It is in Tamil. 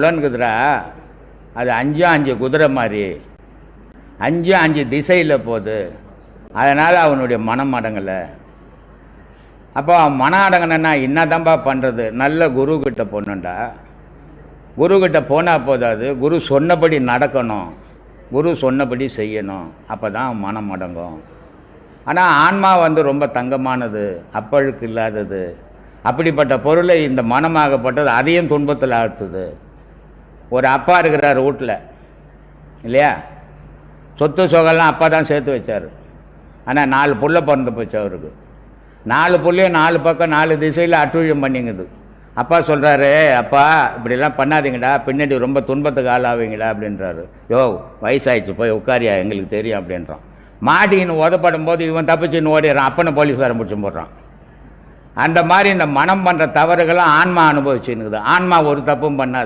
புலன் குதிரை அது அஞ்சும் அஞ்சு குதிரை மாதிரி. அஞ்சும் அஞ்சு திசையில் போகுது. அதனால் அவனுடைய மனம் அடங்கலை. அப்போ அவன் மனம் என்ன தான்ப்பா பண்ணுறது நல்ல குரு கிட்ட போகணுண்டா குரு கிட்ட போனால் போதாது. குரு சொன்னபடி நடக்கணும். குரு சொன்னபடி செய்யணும். அப்போ தான் மனம் அடங்கும். ஆனால் ஆன்மா வந்து ரொம்ப தங்கமானது. அப்பழுக்கு இல்லாதது. அப்படிப்பட்ட பொருளை இந்த மனமாகப்பட்டது அதையும் துன்பத்தில் ஆழ்த்துது. ஒரு அப்பா இருக்கிறார் வீட்டில் இல்லையா? சொத்து சொகெல்லாம் அப்பா தான் சேர்த்து வச்சார். ஆனால் நாலு புள்ள பிறந்து போச்சு அவருக்கு. நாலு புள்ளையும் நாலு பக்கம் நாலு திசையில் அட்டுழியம் பண்ணிங்குது. அப்பா சொல்கிறாரு அப்பா இப்படிலாம் பண்ணாதீங்கடா பின்னாடி ரொம்ப துன்பத்துக்கு ஆளாவீங்கடா அப்படின்றாரு. யோ வயசாயிடுச்சு போய் உட்காரியா எங்களுக்கு தெரியும் அப்படின்றான். மாட்டின்னு உதப்படும் போது இவன் தப்பிச்சுன்னு ஓடிடுறான் அப்பனை போலீஸ்காரன் பிடிச்சி போடுறான். அந்த மாதிரி இந்த மனம் பண்ணுற தவறுகளை ஆன்மா அனுபவிச்சுன்னுக்குது. ஆன்மா ஒரு தப்பும் பண்ணாது.